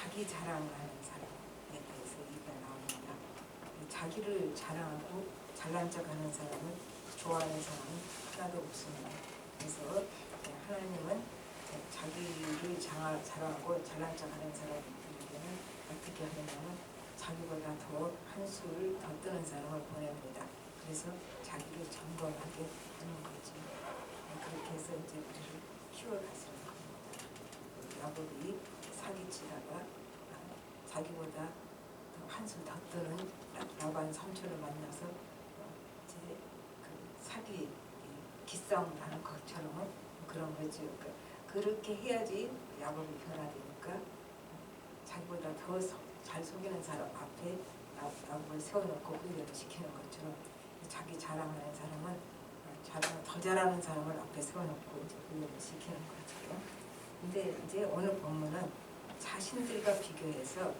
자기 자랑하는 사람에 대해서 얘기가 나옵니다. 자기를 자랑하고 잘난 척하는 사람을 좋아하는 사람은 하나도 없습니다. 그래서 하나님은 자기를 자- 자랑하고 잘난 척하는 사람에게는 어떻게 하느냐면 자기보다 더 한 수를 더 뜨는 사람을 보냅니다. 그래서 자기를 점검하게 하는 거지. 그렇게 해서 이제 우리를 키워가시는 겁니다. 야곱이 사기치다가 아, 자기보다 더 한수 더 뜨는 라- 라반 삼촌을 만나서 어, 이제 그 사기 이 기싸움을 하는 것처럼 그런 거죠. 그러니까 그렇게 해야지 야곱이 변화되니까 어, 자기보다 더 잘 속이는 사람 앞에 야- 야곱을 세워놓고 훈련을 시키는 것처럼 자기 자랑하는 사람은 어, 자랑 더 잘하는 사람을 앞에 세워놓고 이제 훈련을 시키는 거죠. 근데 이제 오늘 본문은 자신들과 비교해서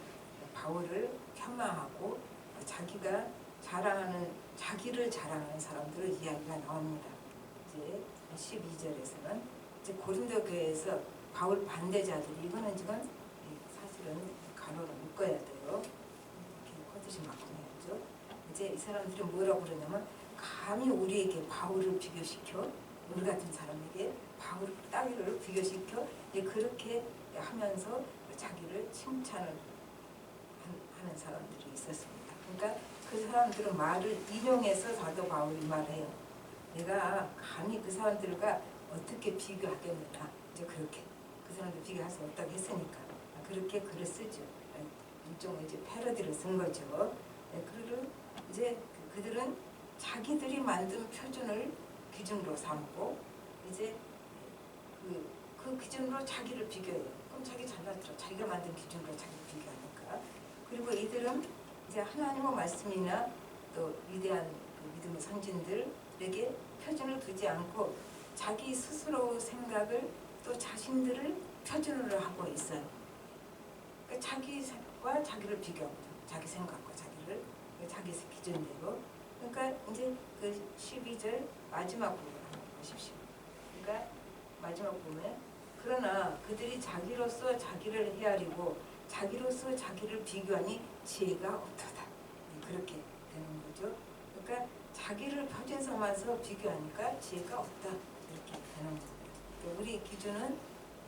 바울을 폄하하고 자기가 자랑하는 자기를 자랑하는 사람들의 이야기가 나옵니다. 이제 12절에서는 이제 고린도 교회에서 바울 반대자들이 이거는 지금 사실은 가로로 묶어야 돼요. 이렇게 맞고 해야죠. 이제 이 사람들이 뭐라고 그러냐면 감히 우리에게 바울을 비교시켜 우리 같은 사람에게 바울 따위를 비교시켜 이제 그렇게 하면서 자기를 칭찬을 한- 하는 사람들이 있었습니다. 그러니까 그 사람들은 말을 인용해서 사도 바울이 말해요. 내가 감히 그 사람들과 어떻게 비교하겠느냐. 이제 그렇게 그 사람들 비교할 수 없다고 했으니까 그렇게 글을 쓰죠. 일종의 이제 패러디를 쓴 거죠. 네, 그를 이제 그- 그들은 자기들이 만든 표준을 기준으로 삼고 이제 그, 그 기준으로 자기를 비교해요. 그럼 자기 잘났죠. 자기가 만든 기준으로 자기 비교하니까. 그리고 이들은 이제 하나님의 말씀이나 또 위대한 그 믿음의 선진들에게 표준을 두지 않고 자기 스스로 생각을 또 자신들을 표준으로 하고 있어요. 그러니까 자기와 자기를 비교하거든. 자기 생각과 자기를 자기 기준대로. 그러니까 이제 그 12절 마지막 부분 한번 보십시오. 그러니까 마지막 부분에 그러나 그들이 자기로서 자기를 헤아리고 자기로서 자기를 비교하니 지혜가 없도다. 그렇게 되는 거죠. 그러니까 자기를 표준 삼아서 비교하니까 지혜가 없다. 이렇게 되는. 그러니까 우리 기준은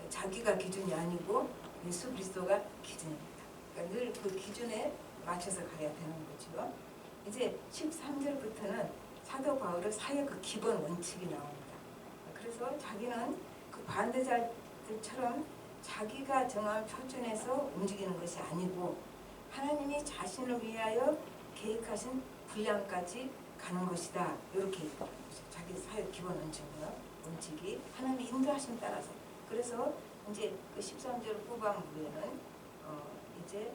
자기가 기준이 아니고 예수 그리스도가 기준입니다. 그러니까 늘 그 기준에 맞춰서 가야 되는 거죠. 이제 13절부터는 사도 바울의 사역의 그 기본 원칙이 나옵니다. 그래서 자기는 그 반대자 들처럼 자기가 정한 표준에서 움직이는 것이 아니고 하나님이 자신을 위하여 계획하신 분량까지 가는 것이다. 이렇게. 자기 사역 기본 원칙이요. 원칙이 하나님의 인도하심 따라서. 그래서 이제 그 13절 후반부에는 어 이제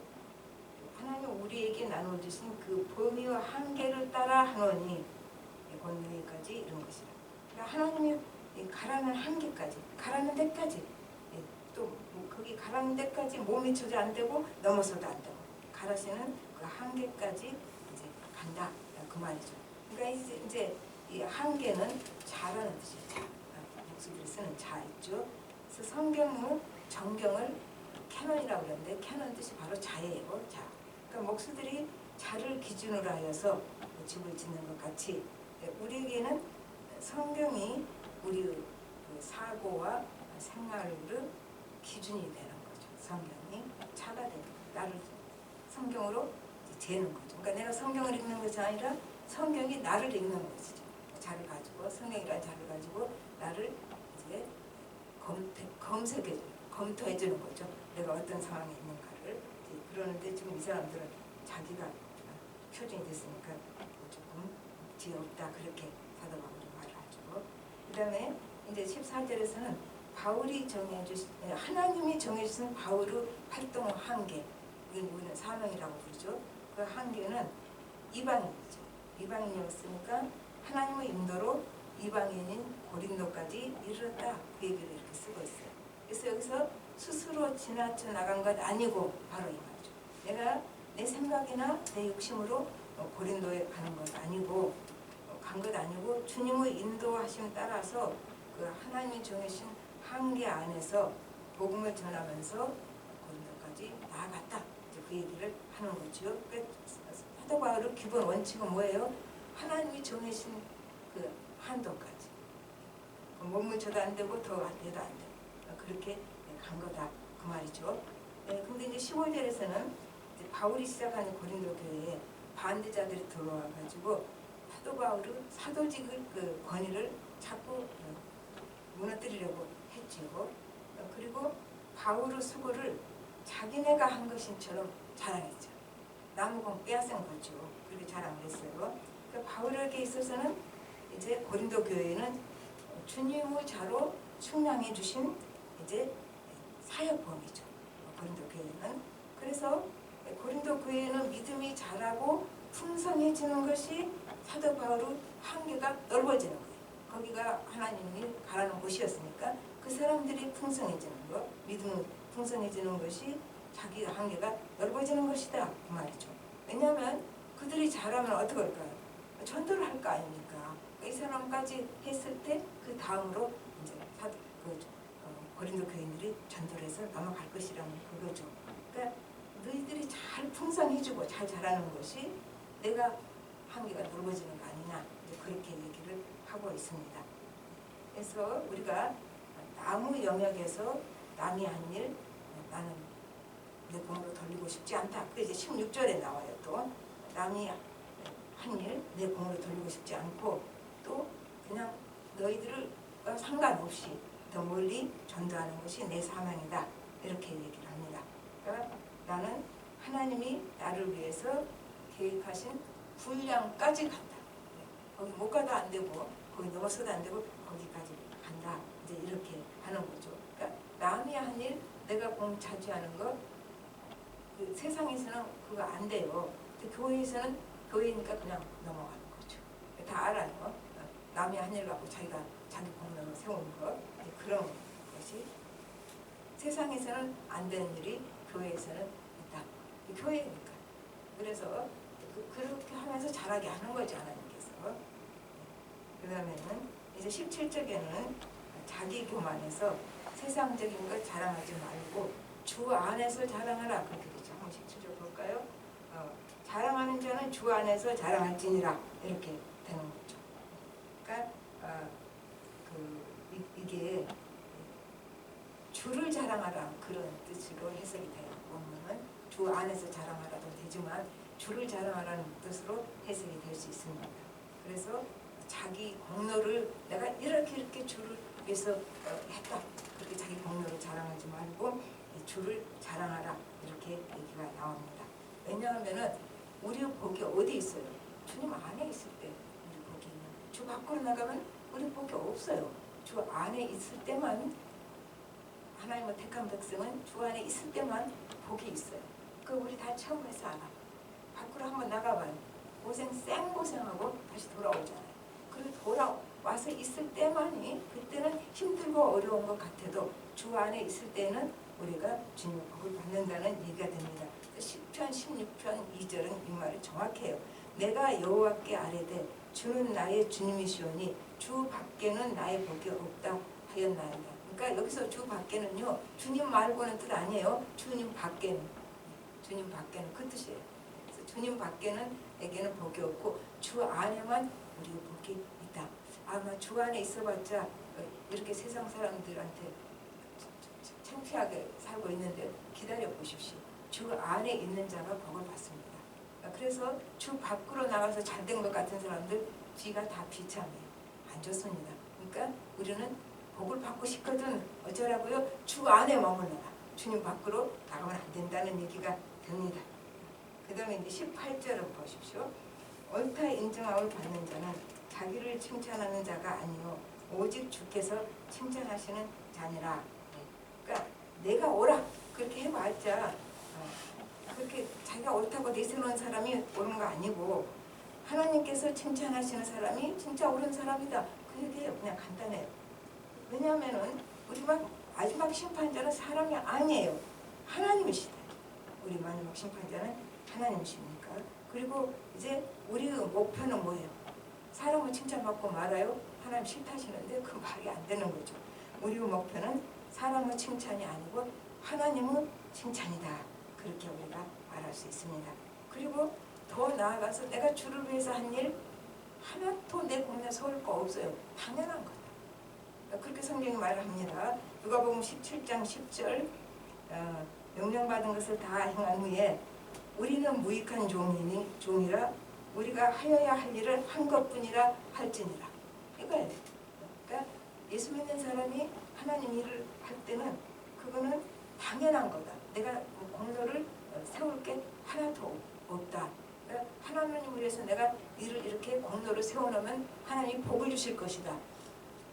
하나님 우리에게 나눠 주신 그 범위와 한계를 따라 하노니 권능까지 이런 것이라. 가라는 한계까지, 가라는 데까지 예, 또뭐 거기 가라는 데까지 몸이 처지 안 되고 넘어서도 안 되고 가라시는 그 한계까지 이제 간다 그 말이죠. 그러니까 이제, 이제 이 한계는 자라는 뜻이 자, 아, 목소리를 쓰는 자 있죠. 그래서 성경은 정경을 캐논이라고 그러는데 캐논 뜻이 바로 자예요. 자. 그러니까 목수들이 자를 기준으로 하여서 집을 짓는 것 같이 예, 우리에게는 성경이 우리 그 사고와 생활의 기준이 되는 거죠. 성경이 차가 되는. 나를 성경으로 재는 거죠. 그러니까 내가 성경을 읽는 것이 아니라 성경이 나를 읽는 것이죠. 자를 가지고 성경이라는 자를 가지고 나를 이제 검, 검색해 검토해 주는 거죠. 내가 어떤 상황에 있는가를 그러는데 지금 이 사람들은 자기가 표준이 됐으니까 조금 지혜 없다 그렇게 사도 바울이 말을 하죠. 그 다음에 이제 14절에서는 바울이 정해주신 하나님이 정해주신 바울의 활동 한계 우리는 사명이라고 부르죠. 그 한계는 이방인이죠. 이방인이었으니까 하나님의 인도로 이방인인 고린도까지 이르렀다 그 얘기를 이렇게 쓰고 있어요. 그래서 여기서 스스로 지나쳐 나간 것 아니고 바로 이 말이죠. 내가 내 생각이나 내 욕심으로 어, 고린도에 가는 것 아니고 간 것 아니고 주님의 인도하심 따라서 그 하나님이 정해신 한계 안에서 복음을 전하면서 고린도까지 나아갔다. 이제 그 얘기를 하는 거죠. 사도 바울의 기본 원칙은 뭐예요? 하나님이 정해신 그 한도까지. 못 묻혀도 안 되고 더 안 돼도 안 돼. 그렇게 간 거다. 그 말이죠. 네, 근데 이제 15절에서는 이제 바울이 시작하는 고린도 교회에 반대자들이 들어와 가지고 사도 바울의 사도직의 그 권위를 자꾸 어, 무너뜨리려고 했지요. 어, 그리고 바울의 수고를 자기네가 한 것인처럼 자랑했죠. 남은 빼앗은 거죠. 그렇게 자랑을 했어요. 그러니까 바울에게 있어서는 이제 고린도 교회는 주님의 자로 충량해 주신 이제 사역범이죠. 고린도 교회는 그래서 고린도 교회는 믿음이 자라고 풍성해지는 것이 사도 바울의 한계가 넓어지는 거예요. 거기가 하나님이 가라는 곳이었으니까 그 사람들이 풍성해지는 것, 믿음이 풍성해지는 것이 자기 한계가 넓어지는 것이다 그 말이죠. 왜냐하면 그들이 잘하면 어떻게 할까요? 전도를 할 거 아닙니까? 이 사람까지 했을 때 그 다음으로 이제 사, 그, 어, 고린도 교인들이 전도를 해서 넘어갈 것이라는 그거죠. 그러니까 너희들이 잘 풍성해지고 잘 자라는 것이 내가 한계가 넓어지는 거 아니냐 그렇게 얘기를 하고 있습니다. 그래서 우리가 나무 영역에서 남이 한 일 나는 내 공으로 돌리고 싶지 않다. 그 이제 16절에 나와요 또 남이 한 일 내 공으로 돌리고 싶지 않고 또 그냥 너희들을 상관없이 더 멀리 전도하는 것이 내 사명이다. 이렇게 얘기를 합니다. 그러니까 나는 하나님이 나를 위해서 계획하신 분량까지 간다. 거기 못 가도 안 되고 거기 넘어서도 안 되고 거기까지 간다. 이제 이렇게 하는 거죠. 그러니까 남이 한 일 내가 공 차지하는 거 그 세상에서는 그거 안 돼요. 근데 교회에서는 교회니까 그냥 넘어가는 거죠. 다 알아요. 어? 남이 한 일 갖고 자기가 자기 공로를 세우는 거 그런 것이 세상에서는 안 되는 일이 교회에서는 있다. 이 교회니까. 그래서 그, 그렇게 하면서 잘하게 하는 거죠 하나님께서. 그 다음에는 이제 17절에는 자기 교만해서 세상적인 것 자랑하지 말고 주 안에서 자랑하라 그렇게 되죠. 한번 17절 볼까요? 어, 자랑하는 자는 주 안에서 자랑할지니라 이렇게 되는 거죠. 그러니까 어, 그 이, 이게 주를 자랑하라 그런 뜻으로 해석이 돼요. 원문은 주 안에서 자랑하라도 되지만 주를 자랑하라는 뜻으로 해석이 될 수 있습니다. 그래서 자기 공로를 내가 이렇게 이렇게 주를 위해서 어, 했다. 그렇게 자기 공로를 자랑하지 말고 이 주를 자랑하라 이렇게 얘기가 나옵니다. 왜냐하면은 우리 복이 어디 있어요? 주님 안에 있을 때 우리 복이 있는. 주 밖으로 나가면 우리 복이 없어요. 주 안에 있을 때만 하나님의 택한 백성은 주 안에 있을 때만 복이 있어요. 그 우리 다 체험해서 알아. 밖으로 한번 나가봐요. 고생 쌩 고생하고 다시 돌아오잖아요. 그리고 돌아와서 있을 때만이 그때는 힘들고 어려운 것 같아도 주 안에 있을 때는 우리가 주님의 복을 받는다는 얘기가 됩니다. 10편 16편 2절은 이 말이 정확해요. 내가 여호와께 아뢰되 주는 나의 주님이시오니 주 밖에는 나의 복이 없다 하였나이다. 그러니까 여기서 주 밖에는요 주님 말고는 뜻 아니에요. 주님 밖에는 주님 밖에는 그 뜻이에요. 주님 밖에는 에게는 복이 없고 주 안에만 우리 복이 있다. 아마 주 안에 있어봤자 이렇게 세상 사람들한테 창피하게 살고 있는데 기다려 보십시오. 주 안에 있는 자가 복을 받습니다. 그래서 주 밖으로 나가서 잘 된 것 같은 사람들 뒤가 다 비참해요. 안 좋습니다. 그러니까 우리는 복을 받고 싶거든 어쩌라고요? 주 안에 머물러라. 주님 밖으로 나가면 안 된다는 얘기가 됩니다. 그 다음에 이제 18절을 보십시오. 옳다 인정함을 받는 자는 자기를 칭찬하는 자가 아니요 오직 주께서 칭찬하시는 자니라. 그러니까 내가 옳아 그렇게 해봤자 어, 그렇게 자기가 옳다고 내세우는 사람이 옳은 거 아니고 하나님께서 칭찬하시는 사람이 진짜 옳은 사람이다. 그 얘기예요. 그냥 간단해요. 왜냐하면은 우리 막 마지막 심판자는 사람이 아니에요. 하나님이시다. 우리 마지막 심판자는 하나님이십니까? 그리고 이제 우리의 목표는 뭐예요? 사람을 칭찬받고 말아요? 하나님 싫다시는데 그 말이 안 되는 거죠. 우리의 목표는 사람의 칭찬이 아니고 하나님의 칭찬이다. 그렇게 우리가 말할 수 있습니다. 그리고 더 나아가서 내가 주를 위해서 한 일 하나도 내 공에 서울 거 없어요. 당연한 거다. 그렇게 성경이 말합니다. 누가복음 17장 10절 어, 명령받은 것을 다 행한 후에 우리는 무익한 종이니 종이라 우리가 하여야 할 일을 한 것뿐이라 할지니라. 이거예요. 그러니까 예수 믿는 사람이 하나님 일을 할 때는 그거는 당연한 거다. 내가 뭐 공로를 어, 세울 게 하나도 없다. 그러니까 하나님을 위해서 내가 일을 이렇게 공로를 세워놓으면 하나님이 복을 주실 것이다.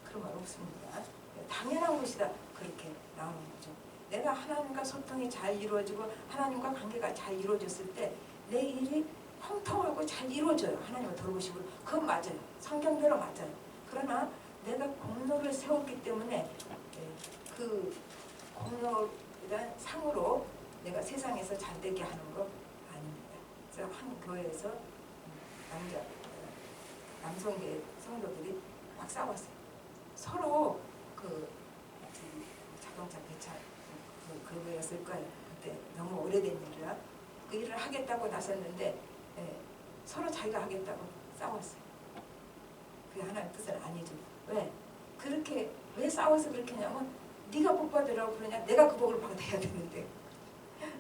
그런 말 없습니다. 당연한 것이다. 그렇게 나오는 거죠. 내가 하나님과 소통이 잘 이루어지고 하나님과 관계가 잘 이루어졌을 때 내 일이 형통하고 잘 이루어져요. 하나님을 돌보시고 그건 맞아요. 성경대로 맞아요. 그러나 내가 공로를 세웠기 때문에 예, 그 공로란 상으로 내가 세상에서 잘 되게 하는 거 아닙니다. 그래서 한 교회에서 남자 어, 남성계 성도들이 막 싸웠어요. 서로 그 저기 자동차 배차 그 그거였을 거예요. 그때 너무 오래된 일이라 그 일을 하겠다고 나섰는데 예, 서로 자기가 하겠다고 싸웠어요. 그게 하나의 뜻은 아니죠. 왜? 그렇게 왜 싸워서 그렇게 하냐면 네가 복 받으라고 그러냐? 내가 그 복을 받아야 되는데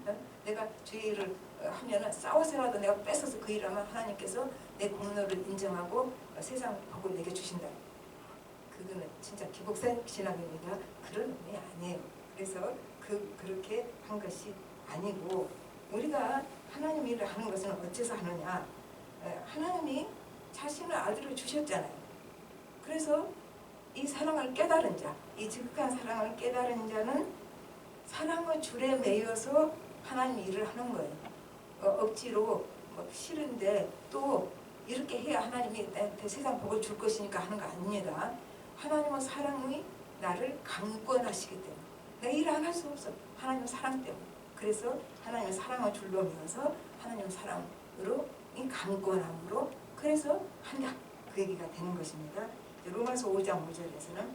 어? 내가 어, 하면은 싸워서라도 내가 뺏어서 그 일을 하면 하나님께서 내 공로를 인정하고 어, 세상 복을 내게 주신다. 그거는 진짜 기복생 신앙입니다. 그런 의미 아니에요. 그래서 그 그렇게 한 것이 아니고 우리가 하나님 일을 하는 것은 어째서 하느냐? 에, 하나님이 자신의 아들을 주셨잖아요. 그래서 이 사랑을 깨달은 자, 이 지극한 사랑을 깨달은 자는 사랑의 줄에 매여서 하나님 일을 하는 거예요. 어, 억지로 뭐 싫은데 또 이렇게 해야 하나님이 나한테 세상 복을 줄 것이니까 하는 거 아닙니다. 하나님은 사랑이 나를 강권하시기 때문에 내가 일을 안 할 수 없어. 하나님 사랑 때문에. 그래서 하나님의 사랑을 메어서 하나님 사랑으로 이 강권함으로 그래서 한다. 그 얘기가 되는 것입니다. 로마서 5장 5절에서는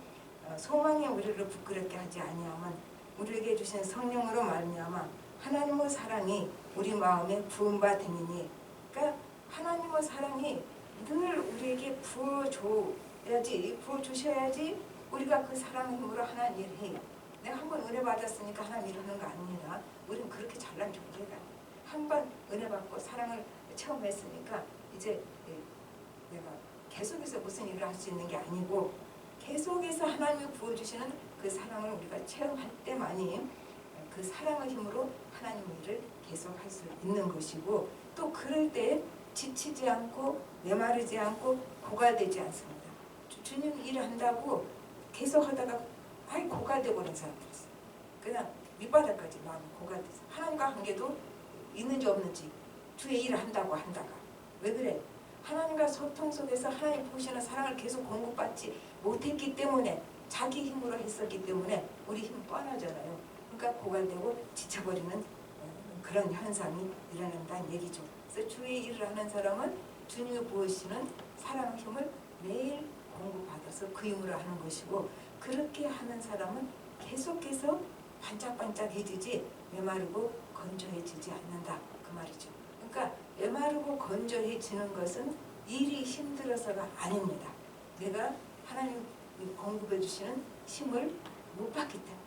어, 소망이 우리를 부끄럽게 하지 아니하면 우리에게 주신 성령으로 말미암아 하나님의 사랑이 우리 마음에 부은 바 되니니 그러니까 하나님의 사랑이 늘 우리에게 부어줘야지 부어주셔야지 우리가 그 사랑의 힘으로 하나님 일을 해요. 내가 한 번 은혜 받았으니까 하나님 하는 거 아닙니다. 우리는 그렇게 잘난 존재가 한번 은혜 받고 사랑을 체험했으니까 이제 예, 내가 계속해서 무슨 일을 할 수 있는 게 아니고 계속해서 하나님이 부어주시는 그 사랑을 우리가 체험할 때만이 그 사랑의 힘으로 하나님 일을 계속 할 수 있는 것이고 또 그럴 때 지치지 않고 메마르지 않고 고갈되지 않습니다. 주- 주님 일을 한다고 계속 하다가 아이 고갈되고 그런 사람들 있어요. 그냥 밑바닥까지 마음이 고갈돼서 하나님과 관계도 있는지 없는지 주의 일을 한다고 한다가 왜 그래? 하나님과 소통 속에서 하나님 보시는 사랑을 계속 공급받지 못했기 때문에 자기 힘으로 했었기 때문에 우리 힘 뻔하잖아요. 그러니까 고갈되고 지쳐버리는 어, 그런 현상이 일어난다는 얘기죠. 그래서 주의 일을 하는 사람은 주님이 보시는 사랑 힘을 매일 공급받아서 그 힘으로 하는 것이고 그렇게 하는 사람은 계속해서 반짝반짝해지지 메마르고 건조해지지 않는다 그 말이죠. 그러니까 메마르고 건조해지는 것은 일이 힘들어서가 아닙니다. 내가 하나님 공급해 주시는 힘을 못 받기 때문에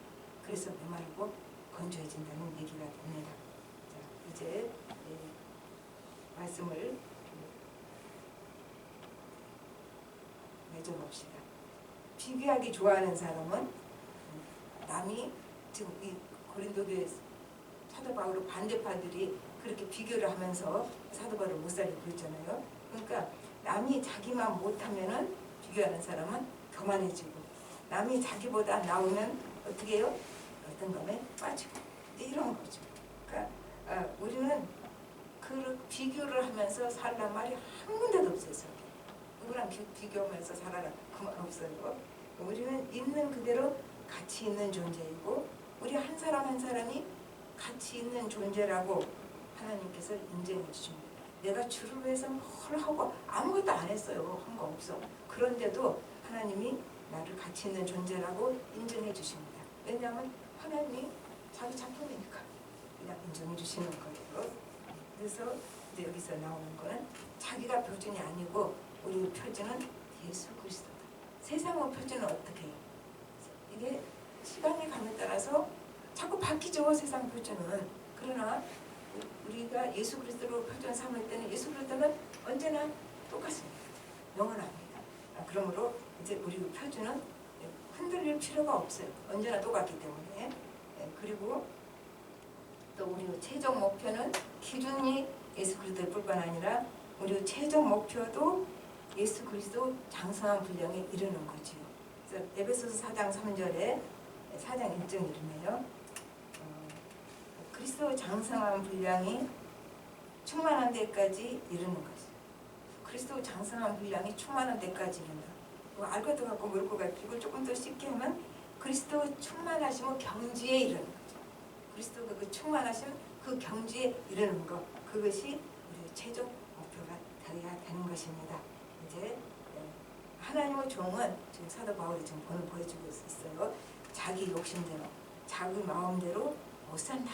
그래서 메마르고 건조해진다는 얘기가 됩니다. 자, 이제 예, 말씀을 맺어봅시다. 비교하기 좋아하는 사람은 남이 지금 이 고린도교회 사도 바울의 반대파들이 그렇게 비교를 하면서 사도 바울을 못 살리고 그랬잖아요. 그러니까 남이 자기만 못하면은 비교하는 사람은 교만해지고 남이 자기보다 나오면 어떻게 해요? 어떤 감에 빠지고 이제 이런 거죠. 그러니까 아, 우리는 그 비교를 하면서 살란 말이 한 군데도 없어요. 누구랑 비- 비교하면서 살아라 그 말 없어요. 우리는 있는 그대로 가치 있는 존재이고 우리 한 사람 한 사람이 가치 있는 존재라고 하나님께서 인정해 주십니다. 내가 주를 위해서 뭘 하고 아무것도 안 했어요. 한 거 없어. 그런데도 하나님이 나를 가치 있는 존재라고 인정해 주십니다. 왜냐하면 하나님이 자기 작품이니까 그냥 인정해 주시는 거예요. 그래서 여기서 나오는 거는 자기가 표준이 아니고 우리 표준은 예수 그리스도다. 세상의 표준은 어떻게 해요? 이게 시간이 감에 따라서 자꾸 바뀌죠 세상 표준은. 그러나 우리가 예수 그리스도로 표준 삼을 때는 예수 그리스도는 언제나 똑같습니다. 영원합니다. 아, 그러므로 이제 우리 표준은 흔들릴 필요가 없어요. 언제나 똑같기 때문에. 예, 그리고 또 우리 최종 목표는 기준이 예수 그리스도일 뿐만 아니라 우리 최종 목표도 예수 그리스도 장성한 분량에 이르는 거지요. 그래서 에베소서 4장 3절에 4장 1절 이르네요. 어, 그리스도 장성한 분량이 충만한 데까지 이르는 거죠. 그리스도 장성한 분량이 충만한 데까지 이른다. 뭐 알것도 같고 모를 것 같고 이걸 조금 더 쉽게 하면 그리스도 충만하시면 경지에 이르는 거죠. 그리스도가 그 충만하심 그 경지에 이르는 것 그것이 우리 최종 목표가 되어야 되는 것입니다. 이제 예, 하나님의 종은 지금 사도 바울이 지금 본을 보여주고 있어요. 자기 욕심대로 자기 마음대로 못 산다.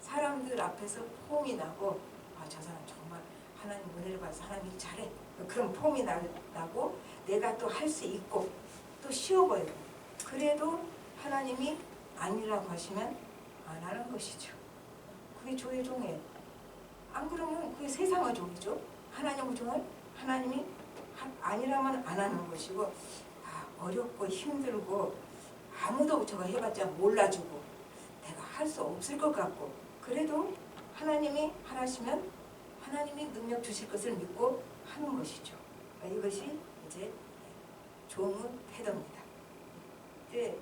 사람들 앞에서 폼이 나고 아 저 사람 정말 하나님 은혜를 받아서 하나님 일 잘해 그런 폼이 나, 나고 내가 또 할 수 있고 또 쉬워 보여요. 그래도 하나님이 아니라고 하시면 안 하는 것이죠. 그게 조의 종이에요. 안 그러면 그게 세상의 종이죠. 하나님의 종은 하나님이 하- 아니라면 안 하는 것이고 아, 어렵고 힘들고 아무도 저거 해봤자 몰라주고 내가 할 수 없을 것 같고 그래도 하나님이 하라시면 하나님이 능력 주실 것을 믿고 하는 것이죠. 그러니까 이것이 이제 종의 태도입니다. 예,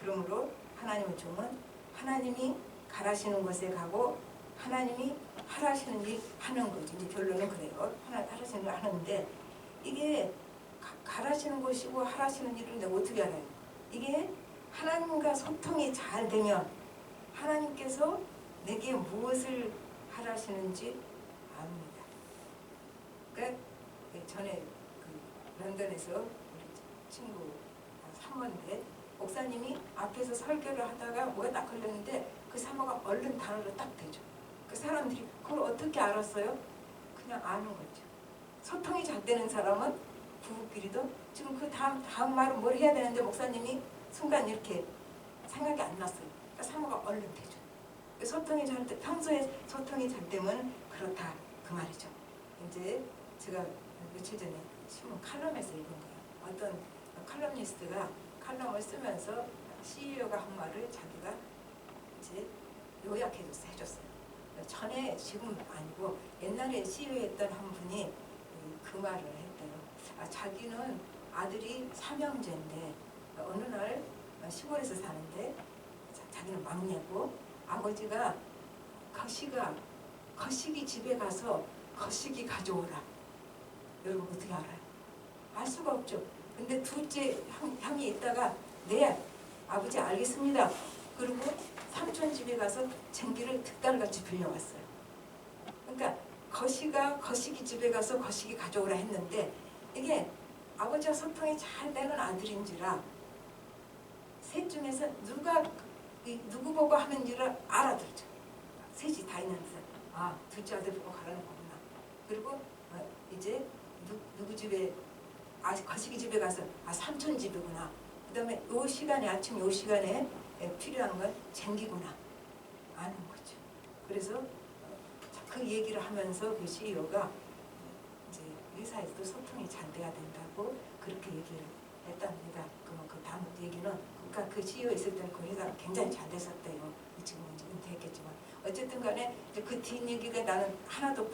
그러므로 하나님의 종은 하나님이 가라시는 곳에 가고 하나님이 하라시는 일 하는 거죠. 이제 결론은 그래요. 하나 하라시는 걸 하는데 이게 가, 가라시는 것이고 하라시는 일을 내가 어떻게 알아요? 이게 하나님과 소통이 잘 되면 하나님께서 내게 무엇을 하라시는지 압니다. 그러니까 전에 그 런던에서 우리 친구 사모인데 목사님이 앞에서 설교를 하다가 뭐가 딱 걸렸는데 그 사모가 얼른 단어로 딱 되죠. 그 사람들이 그걸 어떻게 알았어요? 그냥 아는 거죠. 소통이 잘 되는 사람은 부부끼리도 지금 그 다음 다음 말은 뭘 해야 되는데 목사님이 순간 이렇게 생각이 안 났어요. 그러니까 사모가 얼른 되죠. 소통이 잘 돼, 평소에 소통이 잘 되면 그렇다 그 말이죠. 이제 제가 며칠 전에 신문 칼럼에서 읽은 거예요. 어떤 칼럼니스트가 칼럼을 쓰면서 CEO가 한 말을 자기가 이제 요약해줬어요. 해줬어요. 전에 지금 아니고 옛날에 CEO였던 한 분이 그 말을 했대요. 아, 자기는 아들이 삼형제인데 어느 날 시골에서 사는데 자- 자기는 막내고 아버지가 거시가 거시기 집에 가서 거시기 가져오라. 여러분 어떻게 알아요? 알 수가 없죠. 근데 둘째 형, 형이 있다가 네 아버지 알겠습니다. 그리고 삼촌 집에 가서 전기를 득달같이 빌려왔어요. 그러니까 거시가 거시기 집에 가서 거시기 가져오라 했는데 이게 아버지와 소통이 잘 되는 아들인지라 셋 중에서 누가 이 누구 보고 하는지를 알아들죠. 셋이 다 있는데 아 둘째 아들 보고 가라는 거구나. 그리고 어, 이제 누, 누구 집에 아 거시기 집에 가서 아 삼촌 집이구나. 그다음에 요 시간에 아침 요 시간에 에, 필요한 건 쟁기구나 아는 거죠. 그래서 어, 그 얘기를 하면서 그 CEO가 이제 회사에서도 소통이 잘 돼야 된다고 그렇게 얘기를 했답니다. 그러면 그 다음 얘기는 그러니까 그 CEO 있을 때는 그 회사가 굉장히 잘 됐었대요. 지금은 은퇴했겠지만 어쨌든 간에 그 뒷얘기가 나는 하나도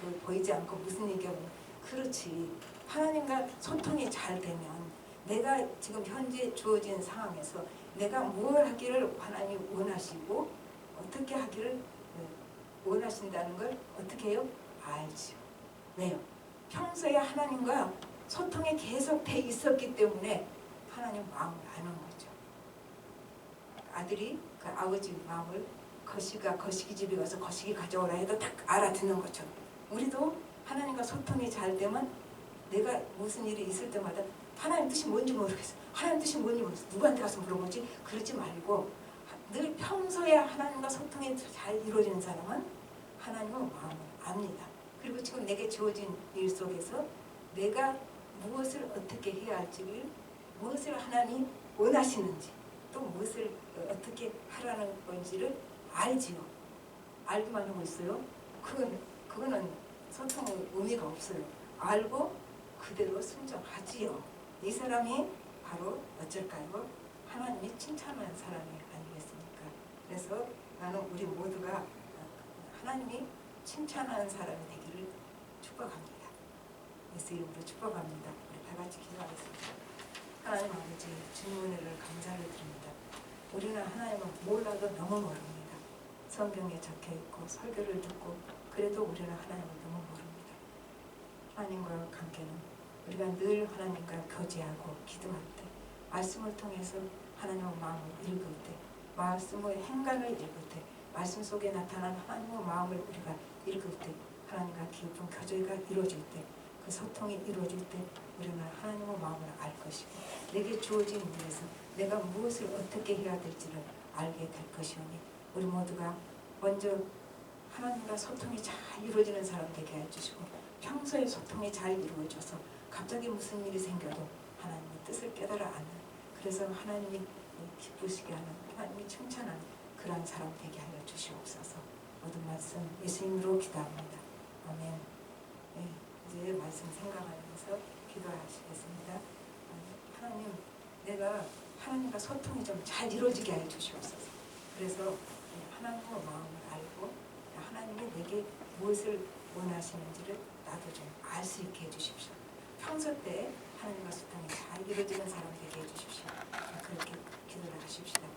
그 보이지 않고 무슨 얘기하면 그렇지 하나님과 소통이 잘 되면 내가 지금 현재 주어진 상황에서 내가 뭘 하기를 하나님이 원하시고 어떻게 하기를 어, 원하신다는 걸 어떻게 해요? 알죠. 왜요? 평소에 하나님과 소통이 계속 돼 있었기 때문에 하나님 마음을 아는 거죠. 아들이 그 아버지 마음을 거시가 거시기 집에 가서 거시기 가져오라 해도 딱 알아듣는 것처럼 우리도 하나님과 소통이 잘 되면 내가 무슨 일이 있을 때마다 하나님 뜻이 뭔지 모르겠어. 하나님 뜻이 뭔지 모르겠어. 누구한테 가서 물어보지? 그러지 말고 늘 평소에 하나님과 소통이 잘 이루어지는 사람은 하나님의 마음을 압니다. 그리고 지금 내게 주어진 일 속에서 내가 무엇을 어떻게 해야 할지를 무엇을 하나님 원하시는지 또 무엇을 어떻게 하라는 건지를 알지요. 알기만 하고 있어요. 그건 그거는 소통의 의미가 없어요. 알고 그대로 순종하지요. 이 사람이 바로 어쩔까요? 하나님이 칭찬하는 사람이 아니겠습니까? 그래서 나는 우리 모두가 하나님이 칭찬하는 사람이 되기를 축복합니다. 예수 이름으로 축복합니다. 우리 다 같이 기도하겠습니다. 하나님 아버지 주님 은혜를 감사를 드립니다. 우리는 하나님을 몰라도 너무 모릅니다. 성경에 적혀 있고 설교를 듣고 그래도 우리는 하나님을 너무 모릅니다. 하나님과 관계는 우리가 늘 하나님과 교제하고 기도할 때 말씀을 통해서 하나님의 마음을 읽을 때 말씀의 행간을 읽을 때 말씀 속에 나타난 하나님의 마음을 우리가 읽을 때 하나님과 깊은 교제가 이루어질 때 그 소통이 이루어질 때 우리는 하나님의 마음을 알 것이고 내게 주어진 일에서 내가 무엇을 어떻게 해야 될지를 알게 될 것이오니 우리 모두가 먼저 하나님과 소통이 잘 이루어지는 사람 되게 해주시고 평소에 소통이 잘 이루어져서 갑자기 무슨 일이 생겨도 하나님의 뜻을 깨달아 아는 그래서 하나님이 기쁘시게 하는 하나님이 칭찬하는 그런 사람 되게 하여 주시옵소서. 모든 말씀 예수님으로 기도합니다. 아멘. 네, 이제 말씀 생각하면서 기도하시겠습니다. 하나님 내가 하나님과 소통이 좀 잘 이루어지게 하여 주시옵소서. 그래서 하나님의 마음을 알고 하나님이 내게 무엇을 원하시는지를 나도 좀 알 수 있게 해주십시오. 평소 때 하나님과 소통이 잘 이루어지는 사람 되게 해주십시오. 그렇게 기도를 하십시다.